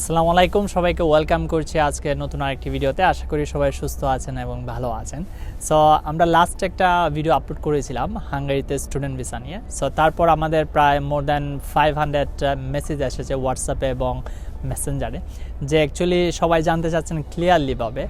আসসালামু আলাইকুম সবাইকে ওয়েলকাম করছি আজকে নতুন আরেকটি ভিডিওতে। আশা করি সবাই সুস্থ আছেন এবং ভালো আছেন। সো আমরা লাস্ট একটা ভিডিও আপলোড করেছিলাম হাঙ্গারিতে স্টুডেন্ট ভিসা নিয়ে। সো তারপর আমাদের প্রায় more than five hundred message এসেছে হোয়াটসঅ্যাপে এবং মেসেঞ্জারে যে অ্যাকচুয়ালি সবাই জানতে চাচ্ছেন ক্লিয়ারলিভাবে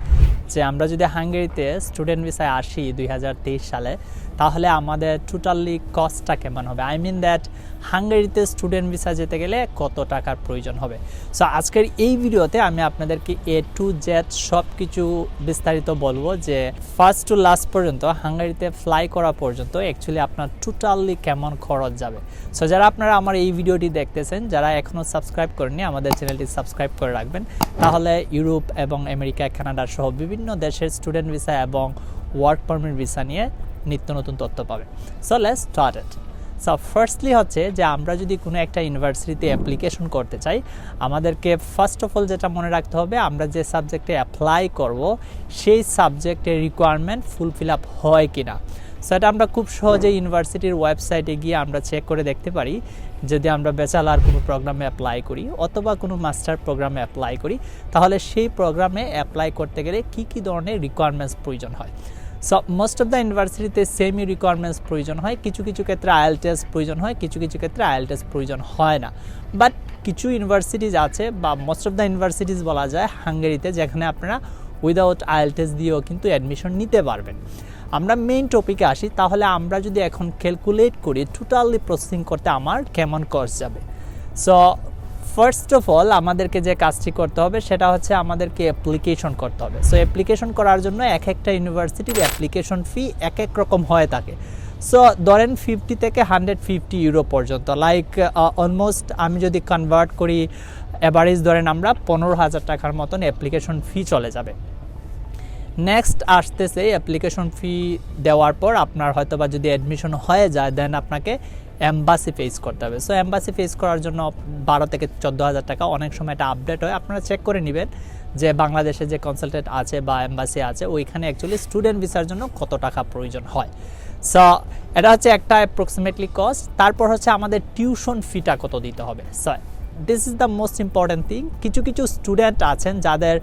যে আমরা যদি হাঙ্গেরিতে স্টুডেন্ট ভিসায় আসি দুই হাজার তেইশ সালে, তাহলে আমাদের টোটালি কস্টটা কেমন হবে? আই মিন দ্যাট হাঙ্গেরিতে স্টুডেন্ট ভিসা যেতে গেলে কত টাকার প্রয়োজন হবে? সো আজকের এই ভিডিওতে আমি আপনাদেরকে এ টু জেড সব কিছু বিস্তারিত বলব যে ফার্স্ট টু লাস্ট পর্যন্ত হাঙ্গেরিতে ফ্লাই করা পর্যন্ত অ্যাকচুয়ালি আপনার টোটালি কেমন খরচ যাবে? সো যারা আপনারা আমার এই ভিডিওটি দেখতেছেন, যারা এখনও সাবস্ক্রাইব করেনি আমাদের চ্যানেলটি সাবস্ক্রাইব করে রাখবেন। তাহলে ইউরোপ এবং আমেরিকা, কানাডা সহ বিভিন্ন দেশের স্টুডেন্ট ভিসা এবং ওয়ার্ক পারমিট ভিসা নিয়ে নিত্য নতুন তথ্য পাবেন। So let's started so firstly হচ্ছে যে আমরা যদি কোনো একটা ইউনিভার্সিটিতে অ্যাপ্লিকেশন করতে চাই, আমাদেরকে ফার্স্ট অফ অল যেটা মনে রাখতে হবে, আমরা যে সাবজেক্টে অ্যাপ্লাই করব, সেই সাবজেক্টের রিকোয়ারমেন্ট ফুলফিল আপ হয় কি না সো এটা আমরা খুব সহজে ইউনিভার্সিটির ওয়েবসাইটে গিয়ে আমরা চেক করে দেখতে পারি, যদি আমরা ব্যাচেলার কোনো প্রোগ্রামে অ্যাপ্লাই করি অথবা কোনো মাস্টার প্রোগ্রামে অ্যাপ্লাই করি, তাহলে সেই প্রোগ্রামে অ্যাপ্লাই করতে গেলে কী কী ধরনের রিকোয়ারমেন্টস প্রয়োজন হয়। সো মোস্ট অফ দ্য ইউনিভার্সিটিতে সেমি রিকোয়ারমেন্টস প্রয়োজন হয়, কিছু কিছু ক্ষেত্রে আইএল টেস্ট প্রয়োজন হয়, কিছু কিছু ক্ষেত্রে আইএল টেস্ট প্রয়োজন হয় না। বাট কিছু ইউনিভার্সিটিজ আছে বা মোস্ট অফ দ্য ইউনিভার্সিটিজ বলা যায় হাঙ্গেরিতে, যেখানে আপনারা উইদাউট আইএল টেস্ট দিয়েও কিন্তু অ্যাডমিশন নিতে পারবেন। আমরা মেইন টপিকে আসি, তাহলে আমরা যদি এখন ক্যালকুলেট করি টোটালি প্রসেসিং করতে আমার কেমন কস্ট যাবে? সো ফার্স্ট অফ অল আমাদেরকে যে কাজটি করতে হবে, সেটা হচ্ছে আমাদেরকে অ্যাপ্লিকেশন করতে হবে। সো অ্যাপ্লিকেশন করার জন্য এক একটা ইউনিভার্সিটির অ্যাপ্লিকেশন ফি এক এক রকম হয়ে থাকে। সো ধরেন ফিফটি থেকে হান্ড্রেড ফিফটি ইউরো পর্যন্ত লাইক অলমোস্ট আমি যদি কনভার্ট করি অ্যাভারেজ ধরেন আমরা পনেরো হাজার টাকার মতন অ্যাপ্লিকেশন ফি চলে যাবে। নেক্সট আসতেছে অ্যাপ্লিকেশন ফি দেওয়ার পর আপনার হয়তো বা যদি অ্যাডমিশন হয়ে যায় দেন আপনাকে অ্যাম্বাসি ফেস করতে হবে। সো অ্যাম্বাসি ফেস করার জন্য বারো থেকে চোদ্দ হাজার টাকা অনেক সময় এটা আপডেট হয়। আপনারা চেক করে নেবেন যে বাংলাদেশে যে কনসালটেন্ট আছে বা অ্যাম্বাসি আছে, ওইখানে অ্যাকচুয়ালি স্টুডেন্ট ভিসার জন্য কত টাকা প্রয়োজন হয়। সো এটা হচ্ছে একটা অ্যাপ্রক্সিমেটলি কস্ট তারপর হচ্ছে আমাদের টিউশন ফিটা কত দিতে হবে। So this is the most important thing কিছু কিছু স্টুডেন্ট আছেন যাদের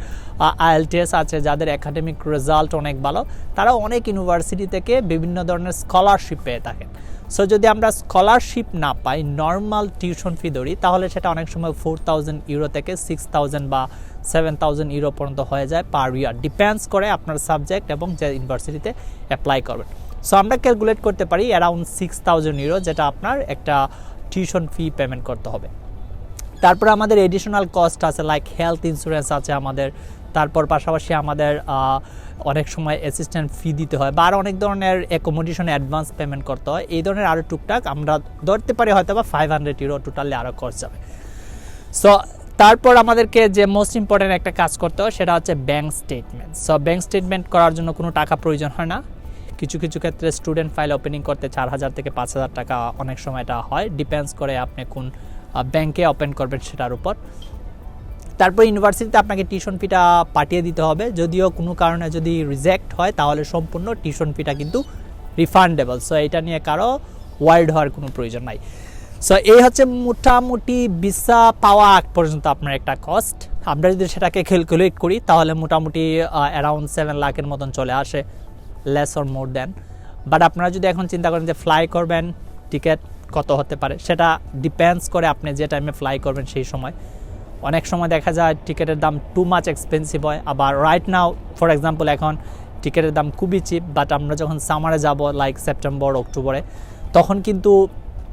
আইএলটিএস আছে, যাদের একাডেমিক রেজাল্ট অনেক ভালো, তারা অনেক ইউনিভার্সিটি থেকে বিভিন্ন ধরনের স্কলারশিপ পেয়ে থাকেন। সো যদি আমরা স্কলারশিপ না পাই নর্মাল টিউশন ফি ধরি, তাহলে সেটা অনেক সময় ফোর থাউজেন্ড ইউরো থেকে সিক্স থাউজেন্ড বা সেভেন থাউজেন্ড ইউরো পর্যন্ত হয়ে যায় পার ইয়ার ডিপেন্ডস করে আপনার সাবজেক্ট এবং যে ইউনিভার্সিটিতে অ্যাপ্লাই করবেন। সো আমরা ক্যালকুলেট করতে পারি অ্যারাউন্ড সিক্স থাউজেন্ড ইউরো যেটা আপনার একটা টিউশন ফি পেমেন্ট করতে হবে। তারপর আমাদের এডিশনাল কস্ট আছে লাইক হেলথ ইন্স্যুরেন্স আছে আমাদের। তারপর পাশাপাশি আমাদের অনেক সময় অ্যাসিস্ট্যান্ট ফি দিতে হয় বা আরও অনেক ধরনের অ্যাকোমোডেশন অ্যাডভান্স পেমেন্ট করতে হয়। এই ধরনের আরও টুকটাক আমরা ধরতে পারি হয়তো বা ফাইভ হান্ড্রেড ইউরো টোটালি আরও খরচ যাবে সো তারপর আমাদেরকে যে মোস্ট ইম্পর্ট্যান্ট একটা কাজ করতে হয় সেটা হচ্ছে bank statement so bank statement করার জন্য কোনো টাকা প্রয়োজন হয় না। কিছু কিছু ক্ষেত্রে স্টুডেন্ট ফাইল ওপেনিং করতে চার হাজার থেকে পাঁচ হাজার টাকা অনেক সময় এটা হয়। ডিপেন্ডস করে আপনি কোন ব্যাংকে ওপেন করবেন সেটার উপর। তারপর ইউনিভার্সিটিতে আপনাকে টিউশন ফিটা পাঠিয়ে দিতে হবে। যদিও কোনো কারণে যদি রিজেক্ট হয়, তাহলে সম্পূর্ণ টিউশন ফিটা কিন্তু রিফান্ডেবল সো এটা নিয়ে কারও ওয়ার্ল্ড হওয়ার কোনো প্রয়োজন নাই। সো এই হচ্ছে মোটামুটি ভিসা পাওয়া আগ পর্যন্ত আপনার একটা কস্ট আমরা যদি সেটাকে ক্যালকুলেট করি, তাহলে মোটামুটি অ্যারাউন্ড সেভেন লাখের মতন চলে আসে। Less or more then but আপনারা যদি এখন চিন্তা করেন যে ফ্লাই করবেন টিকিট কত হতে পারে, সেটা ডিপেন্ডস করে আপনি যে টাইমে ফ্লাই করবেন সেই সময়। অনেক সময় দেখা যায় টিকিটের দাম টু মাচ এক্সপেন্সিভ হয়, আবার রাইট নাও ফর এক্সাম্পল এখন টিকিটের দাম খুবই চিপ বাট আমরা যখন সামারে যাব লাইক সেপ্টেম্বর অক্টোবরে তখন কিন্তু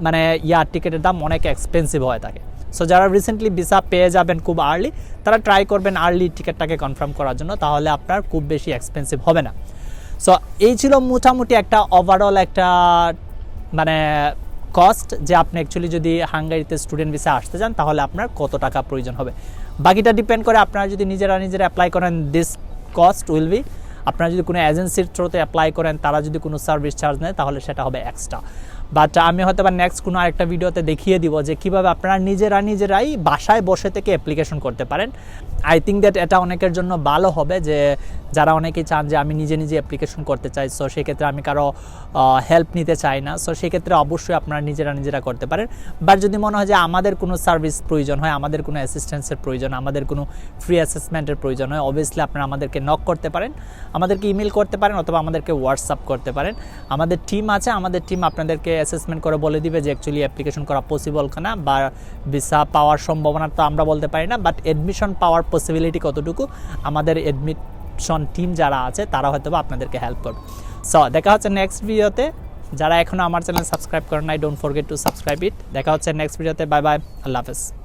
মানে ইয়ার টিকিটের দাম অনেক এক্সপেন্সিভ হয়ে থাকে সো যারা রিসেন্টলি ভিসা পেয়ে যাবেন খুব আর্লি তারা ট্রাই করবেন আর্লি টিকিটটাকে কনফার্ম করার জন্য, তাহলে আপনার খুব বেশি এক্সপেন্সিভ হবে না। সো এই ছিল মোটামুটি একটা ওভারঅল একটা মানে কস্ট যে আপনি অ্যাকচুয়ালি যদি হাঙ্গারিতে স্টুডেন্ট ভিসা আসতে চান, তাহলে আপনার কত টাকা প্রয়োজন হবে? বাকিটা ডিপেন্ড করে আপনারা যদি নিজেরা নিজেরা অ্যাপ্লাই করেন দিস কস্ট উইল বি আপনারা যদি কোনো এজেন্সির থ্রুতে অ্যাপ্লাই করেন, তারা যদি কোনো সার্ভিস চার্জ নেয়, তাহলে সেটা হবে এক্সট্রা বাট আমি হয়তো বা নেক্সট কোনো আরেকটা ভিডিওতে দেখিয়ে দিব যে কীভাবে আপনারা নিজেরা নিজেরাই বাসায় বসে থেকে অ্যাপ্লিকেশন করতে পারেন। আই থিঙ্ক দ্যাট এটা অনেকের জন্য ভালো হবে যে যারা অনেকেই চান যে আমি নিজে নিজে অ্যাপ্লিকেশন করতে চাই সো সেক্ষেত্রে আমি কারও হেল্প নিতে চাই না। সো সেক্ষেত্রে অবশ্যই আপনারা নিজেরা নিজেরা করতে পারেন। বাট যদি মনে হয় যে আমাদের কোনো সার্ভিস প্রয়োজন হয়, আমাদের কোনো অ্যাসিস্ট্যান্সের প্রয়োজন আমাদের কোনো ফ্রি অ্যাসেসমেন্টের প্রয়োজন হয় অবভিয়াসলি আপনারা আমাদেরকে নক করতে পারেন। আমাদেরকে ইমেল করতে পারেন অথবা আমাদেরকে হোয়াটসঅ্যাপ করতে পারেন। আমাদের টিম আছে, আমাদের টিম আপনাদেরকে অ্যাসেসমেন্ট করে বলে দিবে যে অ্যাকচুয়ালি অ্যাপ্লিকেশন করা পসিবল কিনা বা ভিসা পাওয়ার সম্ভাবনা তো আমরা বলতে পারি না বাট অ্যাডমিশন পাওয়ার পসিবিলিটি কতটুকু আমাদের অ্যাডমিশন টিম যারা আছে তারা হয়তো আপনাদেরকে হেল্প করবে। সো দেখা হচ্ছে নেক্সট ভিডিওতে যারা এখনও আমার চ্যানেল সাবস্ক্রাইব করেন নাই don't forget to subscribe it দেখা হচ্ছে নেক্সট ভিডিওতে বাই বাই আল্লাহ হাফেজ।